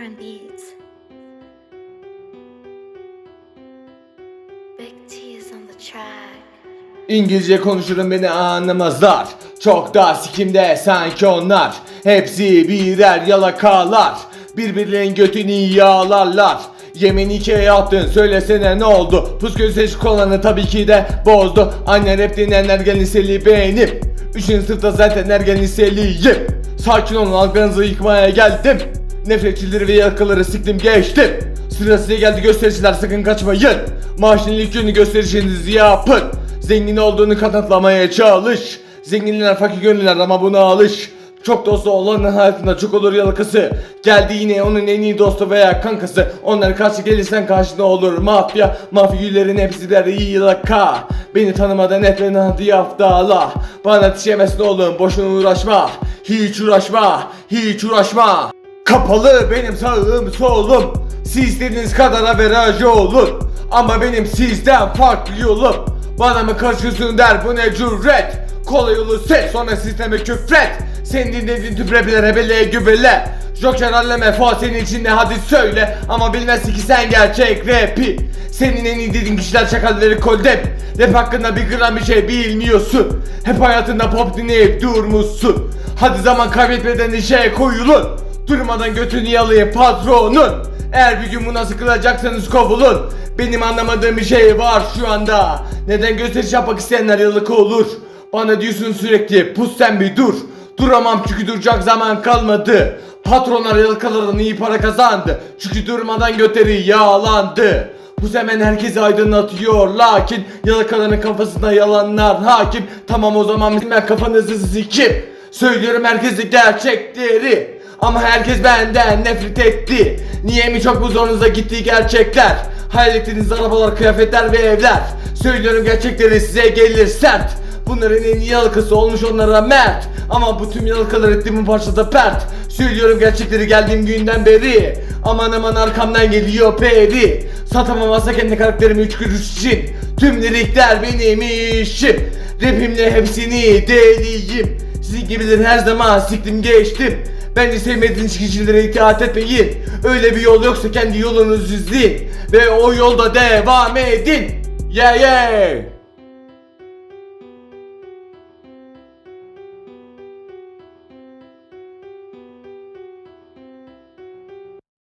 The track. İngilizce konuşurum beni anlamazlar. Çok daha sikimde sanki onlar. Hepsi birer yalakalar. Birbirlerinin götünü yağlarlar. Yemin iki yaptın söylesene ne oldu? Pus gözyaşı kolanı tabii ki de bozdu. Annen rap dinleyen ergen liseli benim Üçüncü sınıfta zaten ergen liseliyim Sakin olun algınızı yıkmaya geldim Nefretçileri ve yakaları siktim geçtim. Sırasıyla geldi göstericiler sakın kaçmayın. Maaşın ilk günü gösterişinizi yapın. Zengin olduğunu kanıtlamaya çalış. Zenginler fakir gönüller ama buna alış. Çok dostu olanın hayatında çok olur yalakası. Geldi yine onun en iyi dostu veya kankası. Onlara karşı gelirsen karşına olur. Mafya Mafyülerin hepsi der iyi yalaka. Beni tanımadan nefretin hadi yaftala Bana yetişemezsin oğlum boşuna uğraşma. Hiç uğraşma hiç uğraşma Kapalı benim sağım solum. Siz dediğiniz kadar averajı olun Ama benim sizden farklı yolum. Bana mı karşısın der bu ne cüret? Kolay yolu seç sonra sisteme küfret. Senin dinlediğin tüm rapler hebeleye gübele. Joker alleme fa içinde hadi söyle. Ama bilmezsin ki sen gerçek rapi. Senin en iyi dediğin kişiler çakalları koldep Rap hakkında bir gram bir şey bilmiyorsun. Hep hayatında pop dinleyip durmuşsun. Hadi zaman kaybetmeden işe koyulun Durmadan götünü yalayın patronun. Eğer bir gün buna sıkılacaksanız kovulun. Benim anlamadığım bir şey var şu anda. Neden gösteriş yapmak isteyenler yalık olur? Bana diyorsun sürekli pus sen bir dur. Duramam çünkü duracak zaman kalmadı. Patronlar yalakalardan iyi para kazandı. Çünkü durmadan götleri yağlandı. Bu hemen herkesi aydınlatıyor. Lakin Yalakaların kafasında yalanlar hakim. Tamam o zaman ben kafanızı sikim. Söylüyorum herkese gerçekleri Ama herkes benden nefret etti. Niye mi çok bu zorunuza gitti gerçekler? Hayal ettiğiniz arabalar, kıyafetler ve evler. Söylüyorum gerçekleri size gelir sert. Bunların en iyi yalakası olmuş onlara mert. Ama bu tüm yalakalar ettiğim parçada pert. Söylüyorum gerçekleri geldiğim günden beri. Aman aman arkamdan geliyor peri. Satamamazsa kendi karakterimi üç kuruş için. Tüm lirikler benim işim. Rapimle hepsini deliyim. Sizin gibilerin her zaman siktim geçtim Bence sevmediğiniz kişilere itaat etmeyin. Öyle bir yol yoksa kendi yolunuzu izleyin. Ve o yolda devam edin. Yeah yeah